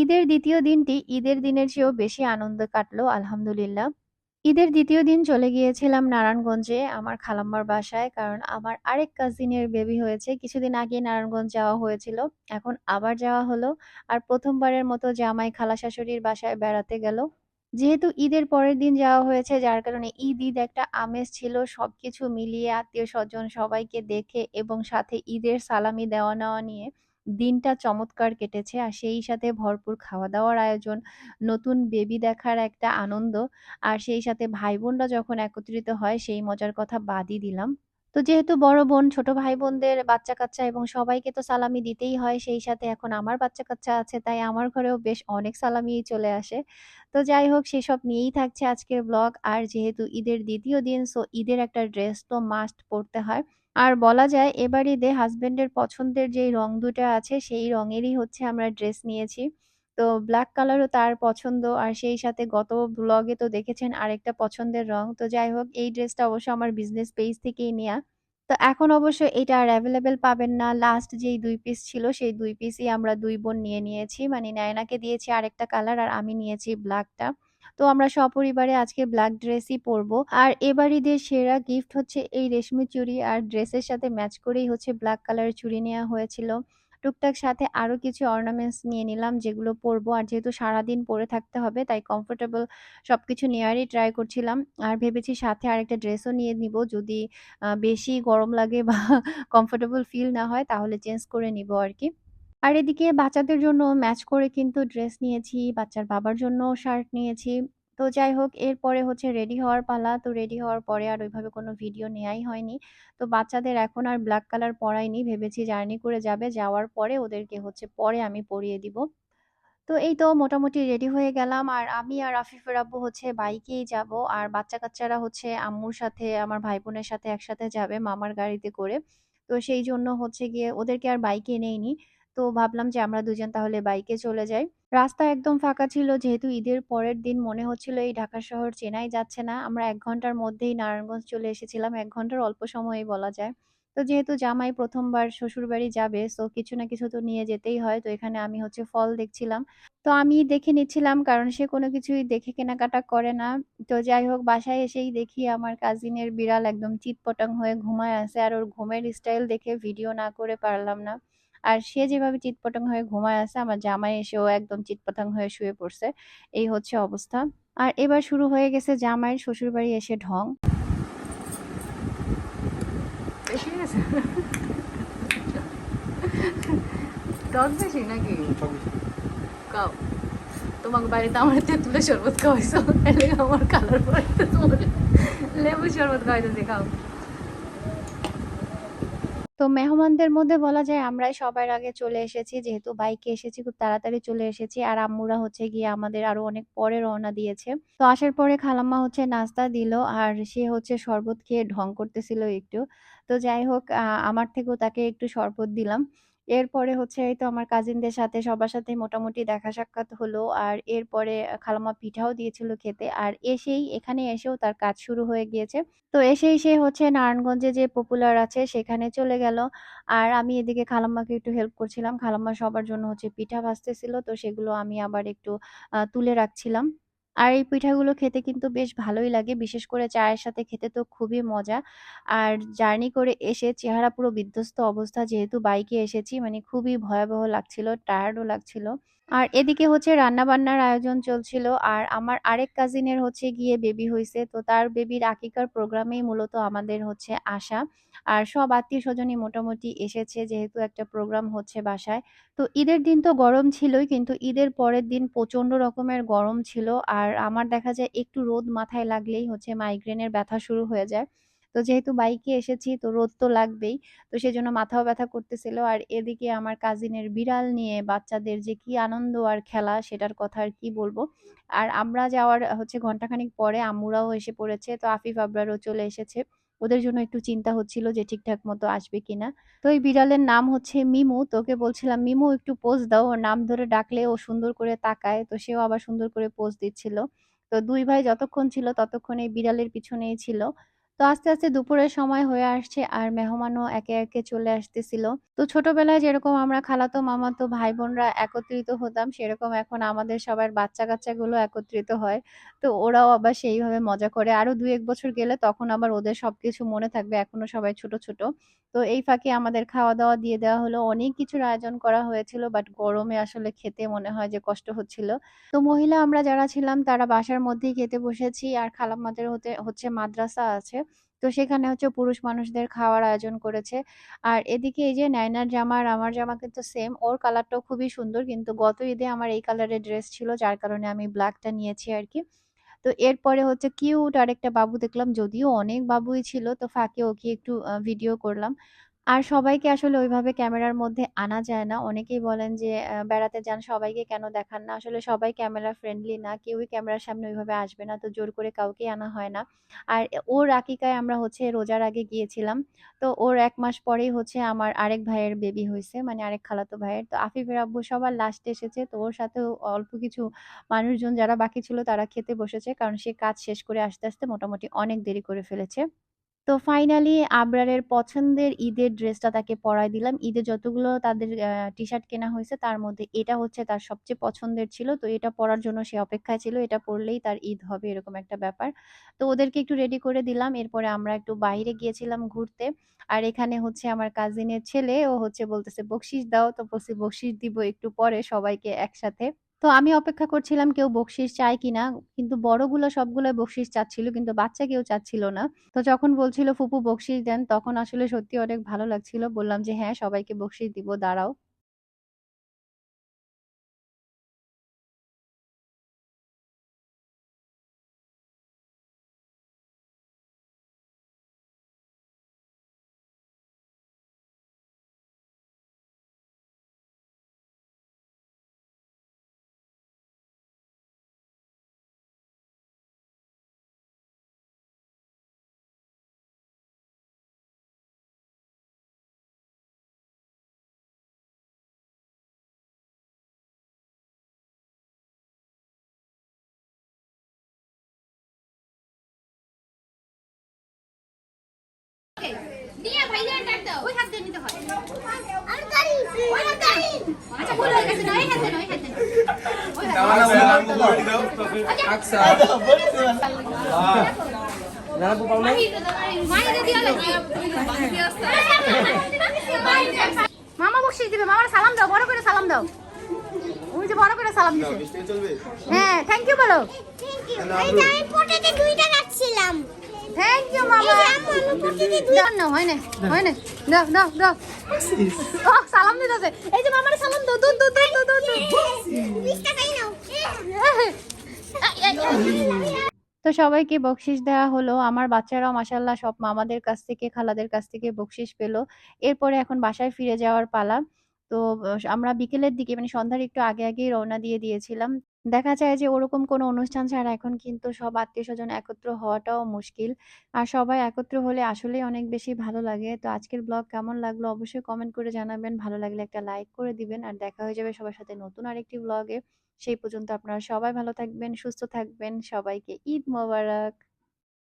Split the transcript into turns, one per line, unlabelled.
ঈদের দ্বিতীয় দিনটি ঈদের দিনের চেয়েও বেশি আনন্দ কাটলো আলহামদুলিল্লাহ। ঈদের দ্বিতীয় দিন চলে গিয়েছিলাম নারায়ণগঞ্জে আমার খালাম্মার বাসায়। কারণ আমার আরেক কাজিনের বেবি হয়েছে। কিছুদিন আগেই নারায়ণগঞ্জ যাওয়া হয়েছিল। এখন আবার যাওয়া হলো। আর প্রথমবারের মতো জামাই খালা শাশুড়ির বাসায় বেড়াতে গেল। যেহেতু ঈদের পরের দিন যাওয়া হয়েছে যার কারণে ঈদ, ঈদ একটা আমেজ ছিল। সবকিছু মিলিয়ে আত্মীয় স্বজন সবাইকে দেখে এবং সাথে ঈদের সালামি দেওয়া-নেওয়া নিয়ে দিনটা চমৎকার কেটেছে। আর সেই সাথে ভরপুর খাওয়া-দাওয়ার আয়োজন, নতুন বেবি দেখার একটা আনন্দ, আর সেই সাথে ভাই-বোনরা যখন একত্রিত হয় সেই মজার কথা বাদই দিলাম। তো যেহেতু বড় বোন, ছোট ভাই-বোনদের বাচ্চা-কাচ্চা এবং সবাইকে তো সালামি দিতেই হয়। সেই সাথে এখন আমার বাচ্চা-কাচ্চা আছে তাই আমার ঘরেও বেশ অনেক সালামিই চলে আসে। তো যাই হোক সেসব নিয়েই থাকছে আজকের ব্লগ। আর যেহেতু ঈদের দ্বিতীয় দিন সো ঈদের একটা ড্রেস তো মাস্ট পড়তে হয়। আর বলা যায় এবার ঈদে হাসব্যান্ডের পছন্দের যেই রং দুটা আছে, সেই রঙেরই হচ্ছে আমরা ড্রেস নিয়েছি। তো ব্লাক কালারও তার পছন্দ, আর সেই সাথে গত ব্লগে তো দেখেছেন আরেকটা পছন্দের রং। তো যাই হোক, এই ড্রেসটা অবশ্য আমার বিজনেস পেজ থেকেই নেয়া। তো এখন অবশ্য এটা আর অ্যাভেলেবেল পাবেন না। লাস্ট যেই দুই পিস ছিল, সেই দুই পিসই আমরা দুই বোন নিয়ে নিয়েছি। মানে নায়নাকে দিয়েছি আরেকটা কালার আর আমি নিয়েছি ব্লাকটা। তো আমরা সপরিবারে আজকে ব্ল্যাক ড্রেসই পরবো। আর এবার ঈদের সেরা গিফট হচ্ছে এই রেশমি চুড়ি, আর ড্রেসের সাথে ম্যাচ করেই হচ্ছে ব্ল্যাক কালারের চুড়ি নেওয়া হয়েছিল। টুকটাক সাথে আরও কিছু অর্নামেন্টস নিয়ে নিলাম যেগুলো পরবো। আর যেহেতু সারাদিন পরে থাকতে হবে, তাই কমফোর্টেবল সব কিছু নেওয়ারই ট্রাই করছিলাম। আর ভেবেছি সাথে আরেকটা ড্রেসও নিয়ে নিবো, যদি বেশি গরম লাগে বা কমফোর্টেবল ফিল না হয়, তাহলে চেঞ্জ করে নিব আর আরকি। আর এদিকে বাচ্চাদের জন্য ম্যাচ করে কিন্তু ড্রেস নিয়েছি, বাচ্চার বাবার জন্য শার্ট নিয়েছি। তো যাই হোক এরপরে হচ্ছে রেডি হওয়ার পালা। তো রেডি হওয়ার পরে আর ওইভাবে কোনো ভিডিও নেয়াই হয়নি। তো বাচ্চাদের এখন আর ব্ল্যাক কালার পরাইনি। ভেবেছি জার্নি করে যাবে, যাওয়ার পরে ওদেরকে হচ্ছে পরে আমি পরিয়ে দিব। তো এই তো মোটামুটি রেডি হয়ে গেলাম। আর আমি আর আফিফের আব্বু হচ্ছে বাইকেই যাব। আর বাচ্চা-কাচ্চারা হচ্ছে আম্মুর সাথে আমার ভাই-বোনের সাথে একসাথে যাবে মামার গাড়িতে করে। তো সেই জন্য হচ্ছে গিয়ে ওদেরকে আর বাইকে নেইনি। তো ভাবলাম যে আমরা দুজন তাহলে বাইকে চলে যাই। রাস্তা একদম ফাঁকা ছিল, যেহেতু ঈদের পরের দিন মনে হচ্ছিল এই ঢাকা শহর চেনাই যাচ্ছে না। আমরা এক ঘণ্টার মধ্যেই নারায়ণগঞ্জ চলে এসেছিলাম। এক ঘণ্টার অল্প সময়েই বলা যায়। তো যেহেতু জামাই ১ম বার শ্বশুরবাড়ি যাবে সো কিছু না কিছু তো নিয়ে যেতেই হয়। তো এখানে আমি হচ্ছে ফল দেখছিলাম। তো আমি দেখে নিচ্ছিলাম, কারণ সে কোনো কিছুই দেখে কেনাকাটা করে না। তো যাই হোক, বাসায় এসেই দেখি আমার কাজিনের বিড়াল একদম চিৎপটাং হয়ে ঘুমায় আছে। আর ওর ঘুমের স্টাইল দেখে ভিডিও না করে পারলাম না। আর সে যেভাবে চিৎপটাং হয়ে ঘুমায় আছে, আমার জামাই এসেও একদম চিৎপটাং হয়ে শুয়ে পড়ছে। এই হচ্ছে অবস্থা। আর এবার শুরু হয়ে গেছে জামাইয়ের শ্বশুরবাড়ি এসে ঢং।
আমার তেঁতুলের শরবত এলে আমার কালার তোমার লেবু শরবত
তো মেহমানদের মধ্যে বলা যায় আমরাই সবার আগে চলে এসেছি। যেহেতু বাইকে এসেছি, খুব তাড়াতাড়ি চলে এসেছি। আর আম্মুরা হচ্ছে গিয়ে আমাদের আরও অনেক পরে রওনা দিয়েছে। তো আসার পরে খালাম্মা হচ্ছে নাস্তা দিল, আর সে হচ্ছে শরবত খেয়ে ঢং করতেছিল একটু। তো যাই হোক আমার থেকেও তাকে একটু শরবত দিলাম। এরপরে হচ্ছে এই তো আমার কাজিনদের সাথে সবার সাথে মোটামুটি দেখা সাক্ষাৎ হলো। আর এরপরে খালাম্মা পিঠাও দিয়েছিল খেতে। আর এসেই এখানে এসেও তার কাজ শুরু হয়ে গিয়েছে। তো এসেই সে হচ্ছে নারায়ণগঞ্জে যে পপুলার আছে সেখানে চলে গেল। আর আমি এদিকে খালাম্মাকে একটু হেল্প করছিলাম। খালাম্মা সবার জন্য হচ্ছে পিঠা ভাজতেছিল। তো সেগুলো আমি আবার একটু তুলে রাখছিলাম। আর এই পিঠাগুলো খেতে কিন্তু বেশ ভালোই লাগে। বিশেষ করে চায়ের সাথে খেতে তো খুবই মজা। আর জার্নি করে এসে চেহারা পুরো বিধ্বস্ত অবস্থা যেহেতু বাইকে এসেছি মানে খুবই ভয়াবহ লাগছিল, টায়ার্ডও লাগছিল। আর এদিকে হচ্ছে রান্নাবান্নার আয়োজন চলছিল। আর আমার আরেক কাজিনের হচ্ছে গিয়ে বেবি হয়েছে তো তার বেবির আকিকার প্রোগ্রামেই মূলত আমাদের হচ্ছে আসা। আর সব আত্মীয়স্বজনই মোটামুটি এসেছে, যেহেতু একটা প্রোগ্রাম হচ্ছে বাসায়। তো ঈদের দিন তো গরম ছিলই, কিন্তু ঈদের পরের দিন প্রচণ্ড রকমের গরম ছিল। আর আমার দেখা যায় একটু রোদ মাথায় লাগলেই হচ্ছে মাইগ্রেনের ব্যথা শুরু হয়ে যায়। তো যেহেতু বাইকে এসেছি তো রোদ তো লাগবেই। তো সেজন্য মাথাও ব্যথা করতেছিল। আর এদিকে আমার কাজিনের বিড়াল নিয়ে বাচ্চাদের যে কি আনন্দ আর খেলা সেটার কথা আর কি বলব। আর আমরা যাওয়ার হচ্ছে ঘন্টাখানেক পরে আম্মুরাও এসে পড়েছে। তো আফিফ আবরারও চলে এসেছে। ওদের জন্য একটু চিন্তা হচ্ছিল যে ঠিকঠাক মতো আসবে কিনা। তো এই বিড়ালের নাম হচ্ছে মিমু। তোকে বলছিলাম, "মিমু একটু পোজ দাও।" ওর নাম ধরে ডাকলে ও সুন্দর করে তাকায়। তো সেও আবার সুন্দর করে পোজ দিচ্ছিল। তো দুই ভাই যতক্ষণ ছিল ততক্ষণ এই বিড়ালের পিছনেই ছিল। তো আস্তে, আস্তে দুপুরের সময় হয়ে আসছে আর মেহমানও একে, একে চলে আসতেছিল। তো ছোটবেলায় যেরকম আমরা খালাতো, মামাতো ভাই-বোনরা একত্রিত হতাম সেরকম এখন আমাদের সবার বাচ্চা-কাচ্চাগুলো একত্রিত হয়। তো ওরাও আবার সেইভাবে মজা করে। আরও ২-১ বছর গেলে তখন আবার ওদের সবকিছু মনে থাকবে। এখনও সবাই ছোট, ছোট। তো এই ফাঁকে আমাদের খাওয়া-দাওয়া দিয়ে দেওয়া হলো। অনেক কিছুর আয়োজন করা হয়েছিল বাট গরমে আসলে খেতে মনে হয় যে কষ্ট হচ্ছিল। তো মহিলা আমরা যারা ছিলাম তারা বাসার মধ্যেই খেতে বসেছি আর খালাম্মাদের হতে হচ্ছে মাদ্রাসা আছে। তো সেখানে হচ্ছে পুরুষ মানুষদের খাওয়ার আয়োজন করেছে। আর এদিকে এই যে নায়নার জামা আর আমার জামা কিন্তু সেম। ওর কালারটাও খুবই সুন্দর। কিন্তু গত ঈদে আমার এই কালারের ড্রেস ছিল, যার কারণে আমি ব্ল্যাকটা নিয়েছি আর কি তো এরপরে হচ্ছে কিউট আরেকটা বাবু দেখলাম। যদিও অনেক বাবুই ছিল, তো ফাঁকে ওকে একটু ভিডিও করলাম। আর সবাইকে আসলে ওইভাবে ক্যামেরার মধ্যে আনা যায় না। অনেকেই বলেন যে বেড়াতে যান সবাইকে কেন দেখান না? আসলে সবাই ক্যামেরা ফ্রেন্ডলি না। কেউই ক্যামেরার সামনে ওইভাবে আসবে না। তো জোর করে কাউকেই আনা হয় না। আর ওর আকিকায় আমরা হচ্ছে রোজার আগে গিয়েছিলাম। তো ওর এক মাস পরেই হচ্ছে আমার আরেক ভাইয়ের বেবি হয়েছে মানে আরেক খালাতো ভাইয়ের। তো আফিফের আব্বু সবার লাস্টে এসেছে। তো ওর সাথেও অল্প কিছু মানুষজন যারা বাকি ছিল তারা খেতে বসেছে। কারণ সে কাজ শেষ করে আসতে, আসতে মোটামুটি অনেক দেরি করে ফেলেছে। তো ফাইনালি আবরারের পছন্দের ঈদের ড্রেসটা তাকে পরায় দিলাম। ঈদে যতগুলো তাদের আ টি-শার্ট কেনা হয়েছে তার মধ্যে এটা হচ্ছে তার সবচেয়ে পছন্দের ছিল। তো এটা পরার জন্য সে অপেক্ষায় ছিল। এটা পরলেই তার ঈদ হবে এরকম একটা ব্যাপার। তো ওদেরকে একটু রেডি করে দিলাম। এরপরে আমরা একটু বাইরে গিয়েছিলাম ঘুরতে। আর এখানে হচ্ছে আমার কাজিনের ছেলে ও হচ্ছে বলতেছে, বকশিস দাও।" তো বলছি, "বকশিশ দিব একটু পরে সবাইকে একসাথে।" তো আমি অপেক্ষা করছিলাম কেউ বকশিস চায় কিনা। কিন্তু বড়গুলো সবগুলো বকশিস চাচ্ছিল কিন্তু বাচ্চা কেউ চাচ্ছিল না। তো যখন বলছিল, "ফুপু বকশিস দেন" তখন আসলে সত্যি অনেক ভালো লাগছিল। বললাম যে, "হ্যাঁ, সবাইকে বকশিস দিব দাঁড়াও।"
নিয়ে ভাইয়া ডাক দাও ওই হাত দিয়ে নিতে হয়। আর গাড়ি ওই হাত গাড়ি আচ্ছা ভুল হয়ে গেছে। না ওই হাত। দেন ওই হাত। দেন ওই হাত আচ্ছা। মাইরে দিয়া লাগবে মামা বকশিস দিবে। মামার সালাম দাও বড় করে সালাম দাও। ওই যে বড় করে সালাম দিছে। হ্যাঁ থ্যাংক ইউ বলো।
এইটা আমি পটেতে দুইটা রাখছিলাম
থ্যাংক ইউ মামা না হয় না হয় না দাও দাও দাও ও সালাম দিতেছে এই যে মামার সালাম দাও দুধ দুধ দুধ দুধ দুধ
বিশ টাকাই নাও
তো সবাইকে বকশিশ দেওয়া হলো। আমার বাচ্চারাও মাশাআল্লাহ সব মামাদের কাছ থেকে, খালাদের কাছ থেকে বকশিস পেল। এরপরে এখন বাসায় ফিরে যাওয়ার পালা। তো আমরা বিকেলের দিকে মানে সন্ধ্যার একটু আগে, আগেই রওনা দিয়ে দিয়েছিলাম। দেখা যায় যে ওরকম কোনো অনুষ্ঠান ছাড়া এখন কিন্তু সব আত্মীয় স্বজন একত্র হওয়াটাও মুশকিল। আর সবাই একত্র হলে আসলেই অনেক বেশি ভালো লাগে। তো আজকের ব্লগ কেমন লাগল অবশ্যই কমেন্ট করে জানাবেন। ভালো লাগলে একটা লাইক করে দিবেন। আর দেখা হয়ে যাবে সবার সাথে নতুন আরেকটি ব্লগে। সেই পর্যন্ত আপনারা সবাই ভালো থাকবেন, সুস্থ থাকবেন। সবাইকে ঈদ মোবারক।